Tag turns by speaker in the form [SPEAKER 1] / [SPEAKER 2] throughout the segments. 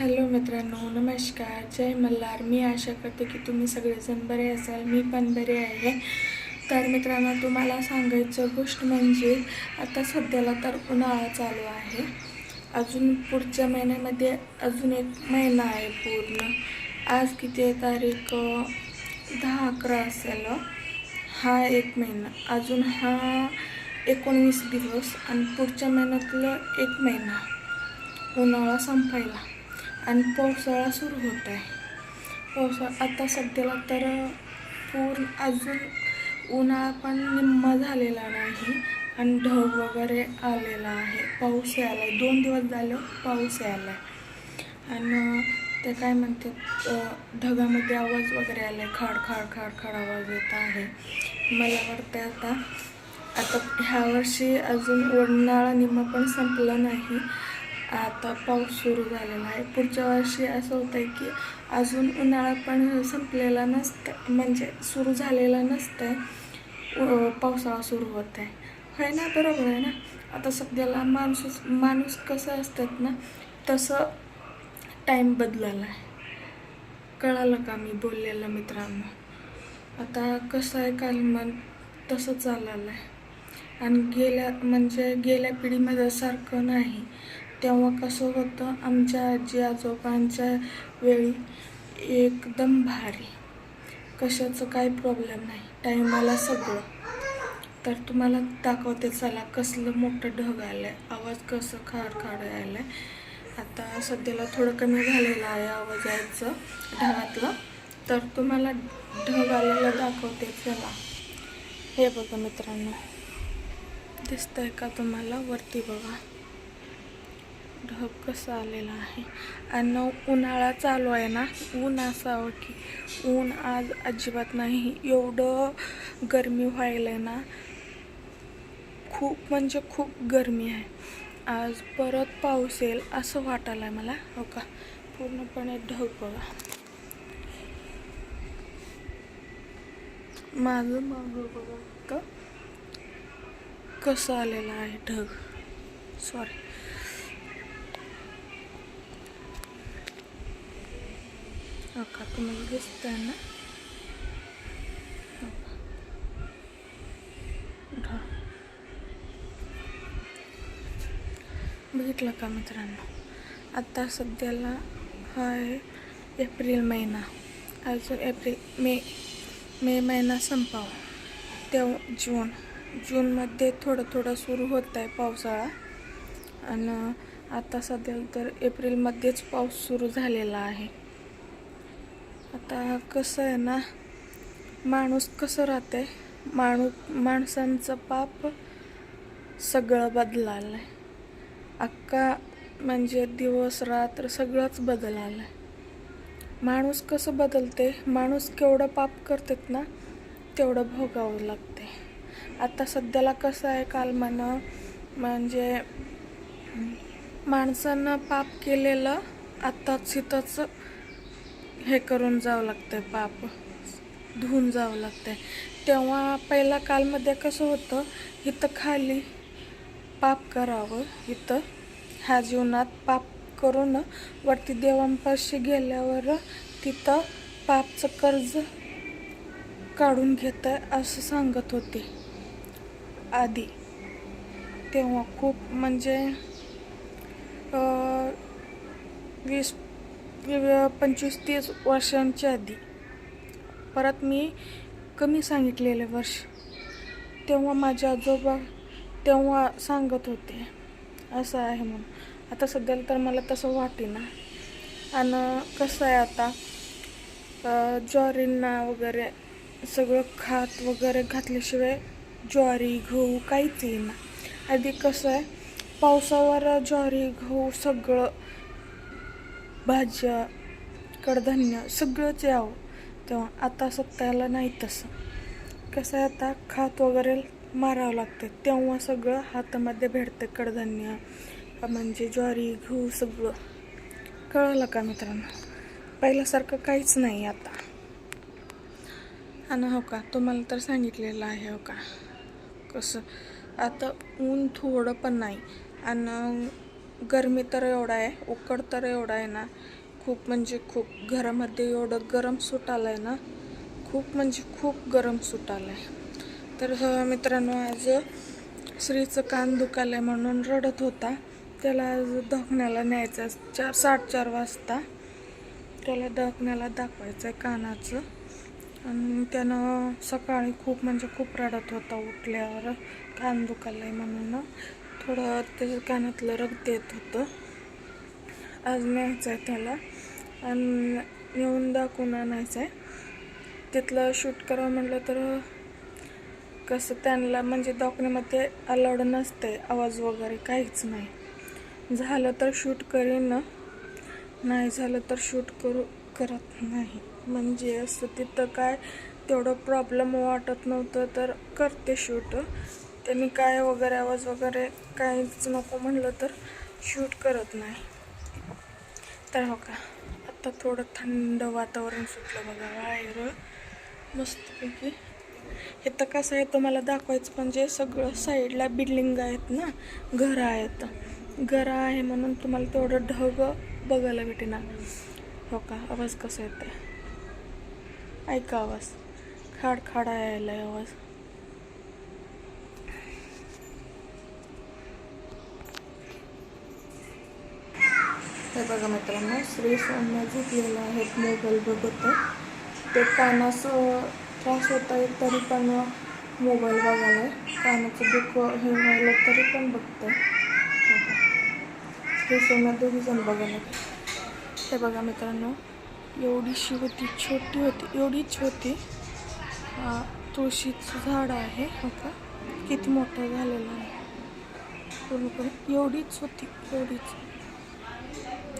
[SPEAKER 1] Hello मित्रांनो नमस्कार. जय मल्हार. मी आशा करते की तुम्ही सगळेजण बरे असाल. मी पण बरे आहे. तर मित्रांनो तुम्हाला सांगायचं गोष्ट म्हणजे आता सध्याला तर उन्हाळा चालू आहे. अजून पुढच्या महिन्यामध्ये अजून एक महिना आहे पूर्ण. आज किती आहे तारीख? दहा अकरा असेल. हा एक महिना. अजून हा एकोणवीस दिवस आणि पुढच्या महिन्यातलं एक महिना. उन्हाळा संपायला. आणि पावसाळा सुरू होत आहे. पावसाळा आता सध्याला तर पूर्ण अजून उन्हाळा पण निम्मा झालेला नाही आणि ढग वगैरे आलेला आहे. पाऊस यायला आहे दोन दिवस झालं पाऊस यायला. आहे आणि ते काय म्हणतात ढगामध्ये आवाज वगैरे आला आहे खाड खाड खाड खाड आवाज येत आहे. मला वाटतं आता आता ह्या वर्षी अजून उन्हाळा निम्मा पण संपला नाही. आता पाऊस सुरू झालेला आहे. पुढच्या वर्षी असं होतं आहे की अजून उन्हाळा पण संपलेला नसतं म्हणजे सुरू झालेला नसतं आहे पावसाळा सुरू होत आहे होय ना? बरोबर आहे ना? आता सध्याला माणूस माणूस कसं असतात ना तसं टाईम बदलला आहे. कळालं का मी बोललेलं मित्रांनो? आता कसं आहे काल मन तसं चाललं आहे. आणि गेल्या म्हणजे गेल्या पिढीमध्ये सारखं नाही. तेव्हा कसं होतं आमच्या आजी आजोबांच्या वेळी एकदम भारी. कशाचं काही प्रॉब्लेम नाही टाईमाला सगळं. तर तुम्हाला दाखवते चला कसलं मोठं ढग आलं आहे आवाज कसं खाड खाड आलं आहे आता सध्याला थोडं कमी झालेलं आहे आवाज यायचं ढगातलं. तर तुम्हाला ढग आलेलं दाखवते चला. हे बघा मित्रांनो दिसतंय का तुम्हाला? वरती बघा. ढग कसं आलेला आहे? आणि उन्हाळा चालू आहे ना? ऊन असावं की? ऊन आज अजिबात नाही. एवढं गरमी व्हायला ना? खूप म्हणजे खूप गरमी आहे. आज परत पाऊस येईल असं वाटायला आहे मला. हो का? पूर्णपणे ढग बघा. माझं मागं बघा कसं आलेलं आहे ढग? सॉरी हो तुम्हाला दिसतंय ना बघितलं का मित्रांनो आत्ता सध्याला हा आहे एप्रिल महिना अजून एप्रिल मे मे महिना संपावा तेव्हा जून जूनमध्ये थोडं थोडं सुरू होत आहे पावसाळा. आणि आता सध्या तर एप्रिलमध्येच पाऊस सुरू झालेला आहे. आता कसं आहे ना माणूस कसं राहते माणू माणसांचं पाप सगळं बदलालं आहे अख्खा म्हणजे दिवस रात्र सगळंच बदलालं आहे माणूस कसं बदलते माणूस केवढं पाप करतात ना तेवढं भोगावं लागते आता सध्याला कसं आहे काल म्हणा म्हणजे माणसानं पाप केलेलं आत्ताच तिथंच हे करून जावं लागतं पाप. धुवून जावं लागतं तेव्हा पहिला कालमध्ये कसं होतं इथं खाली पाप करावं इथं. ह्या जीवनात पाप करून वरती देवांपाशी गेल्यावर तिथं पापचं कर्ज काढून घेत आहे असं सांगत होते. आधी. तेव्हा खूप म्हणजे वीस पंचवीस तीस वर्षांच्या आधी. परत मी कमी सांगितलेले वर्ष. तेव्हा माझे आजोबा तेव्हा सांगत होते असं आहे म्हणून. आता सध्याला तर मला तसं वाटेना. आणि कसं आहे आता? ज्वारींना वगैरे सगळं खात वगैरे घातल्याशिवाय ज्वारी गहू काहीच येईना. आधी कसं आहे पावसावर ज्वारी गहू सगळं भाज्या कडधान्य सगळंच यावं. तेव्हा आता सत्याला नाही तसं. कसं आहे आता? खात वगैरे मारावं लागते. तेव्हा सगळं हातामध्ये भेटतं कडधान्य. म्हणजे ज्वारी गहू सगळं. कळलं का मित्रांनो? पहिल्यासारखं काहीच नाही आता. आणि हो का तुम्हाला तर सांगितलेलं आहे हो का? कसं? आता ऊन थोडं पण नाही. आणि गरमी तर एवढा आहे उकड तर एवढा आहे ना. खूप म्हणजे खूप घरामध्ये एवढं गरम सूट आलं आहे ना. खूप म्हणजे खूप गरम सूट आलं आहे तर मित्रांनो आज श्रीचं कान दुखालं आहे म्हणून रडत होता. त्याला आज दखण्याला न्यायचं आहे. चार साडेचार वाजता त्याला दखण्याला दाखवायचं आहे कानाचं. आणि त्यानं सकाळी खूप म्हणजे खूप रडत होता उठल्यावर कान दुखायला आहे म्हणून. थोडं त्याच्या कानातलं रक्त येत होतं. आज न्यायचं आहे त्याला. आणि नेऊन दाखवून आणायचं आहे तिथलं शूट करावं म्हटलं तर कसं त्यांना म्हणजे दवाखान्यामध्ये अलाउड नसते आवाज वगैरे काहीच नाही. झालं तर शूट करीन. नाही झालं तर शूट करू करत नाही. म्हणजे असं तिथं काय तेवढं प्रॉब्लेम वाटत नव्हतं तर करते शूट त्यांनी काय वगैरे आवाज वगैरे काहीच नको म्हणलं तर शूट करत नाही. तर हो का आत्ता थोडं थंड वातावरण सुटलं बघा बाहेर मस्तपैकी. हे तर कसं आहे तुम्हाला दाखवायचं म्हणजे सगळं साईडला बिल्डिंग आहेत ना घरं आहेत. घरं आहे म्हणून तुम्हाला तेवढं ढग बघायला भेटेना. हो का आवाज कसा येतो ऐका आवाज. खाड खाडा यायला आवाज. हे बघा मित्रांनो श्री सौम्य झोपलेलं आहेत मोबाईल बघत आहे ते कानाचं त्रास होत आहे तरी पण मोबाईल बघायला. कानाचं दुःख हे व्हायला तरी पण बघतं श्री सोन्या दोघी जण बघायला हे बघा मित्रांनो एवढीशी होती छोटी होती एवढीच होती. तुळशीचं झाड आहे हो का किती मोठं झालेलं आहे. पूर्णपणे एवढीच होती एवढीच.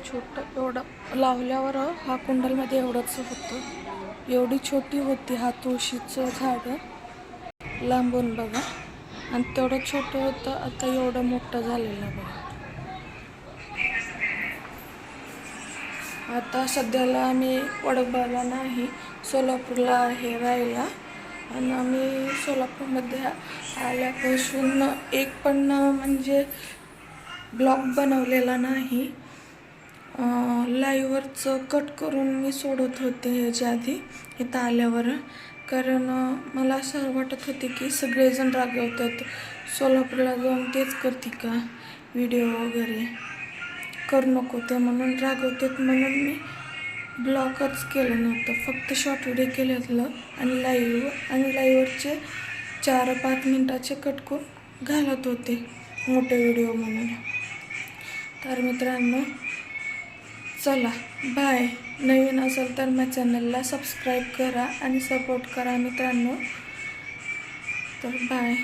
[SPEAKER 1] छोटं एवढं लावल्यावर हा कुंडलमध्ये एवढंच होतं. एवढी छोटी होती हा तुळशीचं झाड. लांबून बघा. आणि तेवढं छोटं होतं आता एवढं मोठं झालेलं बघा. आता सध्याला आम्ही वडबाला नाही सोलापूरला आहे राहायला. आणि आम्ही सोलापूरमध्ये आल्यापासून एक पण म्हणजे ब्लॉग बनवलेला नाही. लाईव्हवरचं कट करून मी सोडत होते ह्याच्या आधी इथं आल्यावर. कारण मला असं वाटत होते की सगळेजण रागवतात. सोलापूरला जाऊन तेच करते का? व्हिडिओ वगैरे. करू नको ते म्हणून रागवतात म्हणून मी ब्लॉकच केलं नव्हतं. फक्त शॉर्ट व्हिडिओ केलेलं आणि लाईव्ह आणि लाईव्हवरचे चार पाच मिनटाचे कट करून घालत होते. मोठे व्हिडिओ म्हणून. तर मित्रांनो चला बाय नवीन असेल तर माझ्या चॅनलला सबस्क्राईब करा आणि सपोर्ट करा मित्रांनो. तर बाय